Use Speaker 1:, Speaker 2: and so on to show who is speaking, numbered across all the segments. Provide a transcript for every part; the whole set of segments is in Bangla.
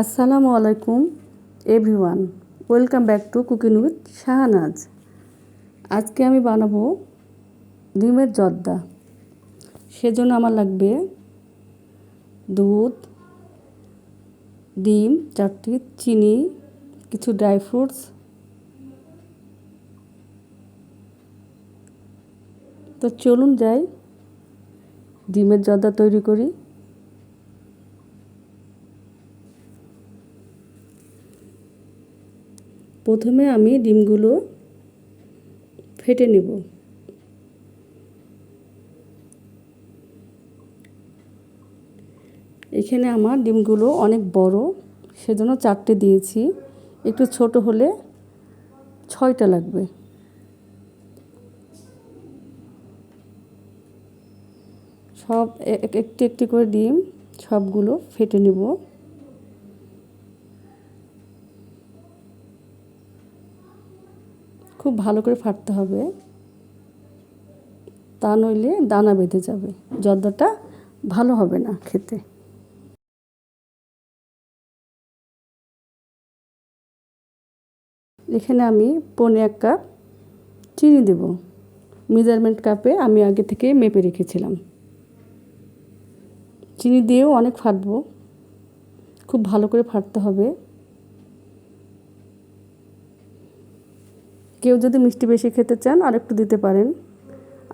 Speaker 1: আসসালামু আলাইকুম, everyone. Welcome back to cooking with Shahnaz. আজকে আমি বানাবো ডিমের জর্দা। সেজন্য আমার লাগবে দুধ, ডিম, চারটি চিনি, কিছু ড্রাই ফ্রুটস, তো চলুন যাই ডিমের জর্দা তৈরি করি। প্রথমে আমি ডিমগুলো ফেটে নেব। এখানে আমার ডিমগুলো অনেক বড়, সেজন্য চারটে দিয়েছি। একটু ছোট হলে ছয়টা লাগবে। সব একটি একটি করে ডিম সবগুলো ফেটে নেব। খুব ভালো করে ফাটতে হবে। তা নইলে দানা বেঁধে যাবে। জর্দাটা ভালো হবে না খেতে। এখানে আমি পনে এক কাপ চিনি দেব। মেজারমেন্ট কাপে আমি আগে থেকে মেপে রেখেছিলাম। চিনি দিয়েও অনেক ফাটবো। খুব ভালো করে ফাটতে হবে। কেউ যদি মিষ্টি বেশি খেতে চান আর একটু দিতে পারেন।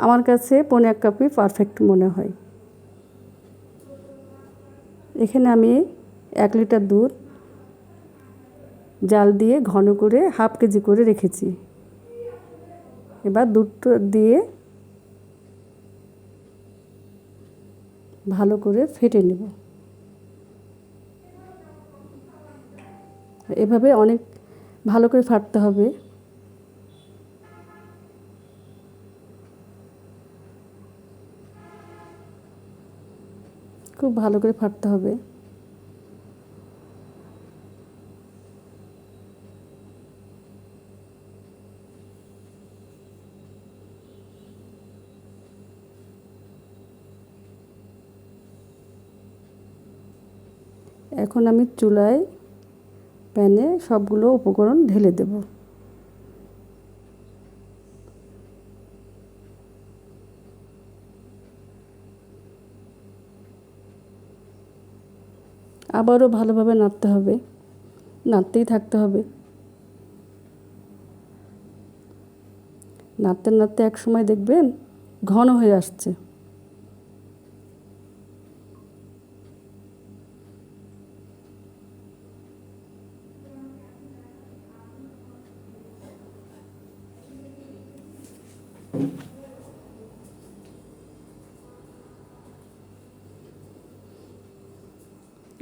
Speaker 1: আমার কাছে পনে এক কাপই পারফেক্ট মনে হয়। এখানে আমি এক লিটার দুধ জাল দিয়ে ঘন করে হাফ কেজি করে রেখেছি। এবার দুধটা দিয়ে ভালো করে ফেটে নেব। এভাবে অনেক ভালো করে ফাটতে হবে। খুব ভালো করে ফাটতে হবে। এখন আমি চুলায় প্যানে সবগুলো উপকরণ ঢেলে দেব। আবারও ভালোভাবে নাড়তে হবে। নাড়তেই থাকতে হবে। নাড়তে নাড়তে এক সময় দেখবেন ঘন হয়ে আসছে।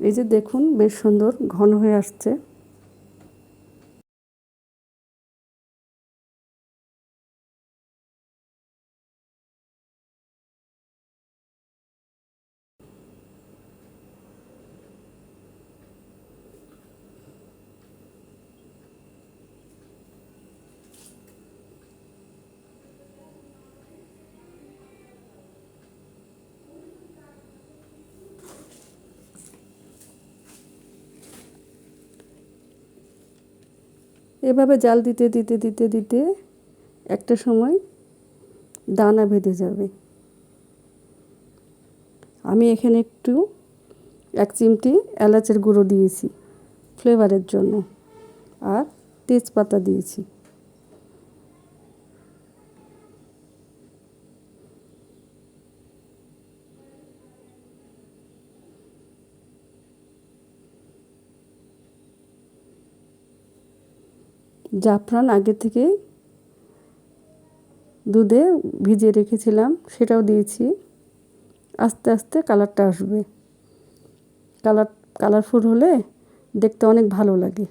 Speaker 1: এই যে দেখুন বেশ সুন্দর ঘন হয়ে আসছে। এভাবে জাল দিতে দিতে দিতে দিতে একটা সময় দানা বেঁধে যাবে। আমি এখানে একটু এক চিমটি এলাচের গুঁড়ো দিয়েছি ফ্লেভারের জন্য, আর তেজপাতা দিয়েছি। জাফরান আগে থেকে দুধে ভিজিয়ে রেখেছিলাম, সেটাও দিয়েছি। আস্তে আস্তে কালারটা আসবে। কালার, কালারফুল হলে দেখতে অনেক ভালো লাগে।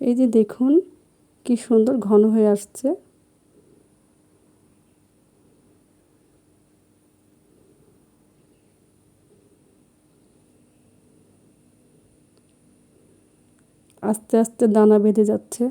Speaker 1: এই যে দেখুন কি সুন্দর ঘন হয়ে আসছে। আস্তে আস্তে দানা বেঁধে যাচ্ছে।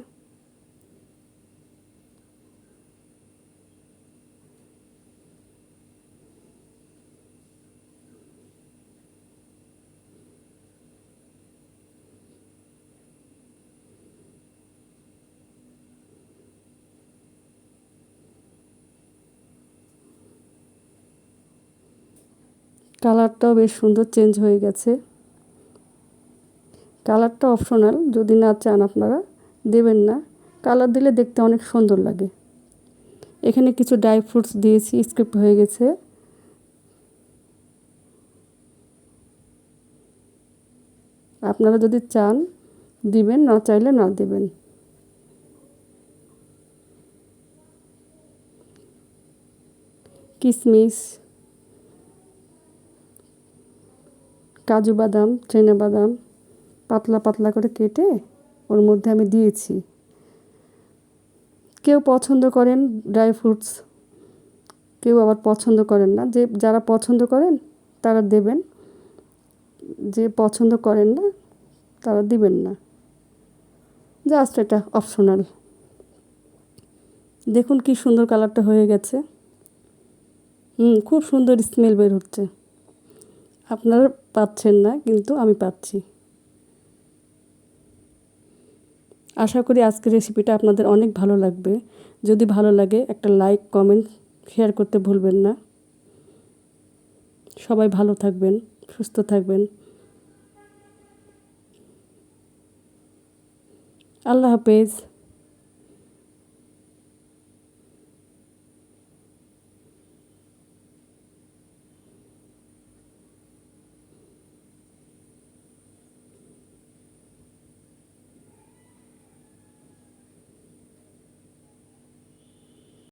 Speaker 1: কালারটাও বেশ সুন্দর চেঞ্জ হয়ে গেছে। কালারটা অপশনাল, যদি না চান আপনারা দেবেন না। কালার দিলে দেখতে অনেক সুন্দর লাগে। এখানে কিছু ড্রাই ফ্রুটস দিয়েছি, স্ক্রিপ্ট হয়ে গেছে। আপনারা যদি চান দিবেন, না চাইলে না দেবেন। কিশমিশ কাজু বাদাম, চেনে বাদাম পাতলা পাতলা করে কেটে ওর মধ্যে আমি দিয়েছি। কেউ পছন্দ করেন ড্রাই ফ্রুটস কেউ আবার পছন্দ করেন না। যে, যারা পছন্দ করেন, তারা দেবেন। যে পছন্দ করেন না, তারা দিবেন না। জাস্ট এটা অপশনাল দেখুন কি সুন্দর কালারটা হয়ে গেছে। হুম, খুব সুন্দর স্মেল বের হচ্ছে। আপনারা পাচ্ছেন না, কিন্তু আমি পাচ্ছি। আশা করি আজকের রেসিপিটা আপনাদের অনেক ভালো লাগবে। যদি ভালো লাগে, একটা লাইক কমেন্ট শেয়ার করতে ভুলবেন না। সবাই ভালো থাকবেন, সুস্থ থাকবেন। আল্লাহ হাফেজ।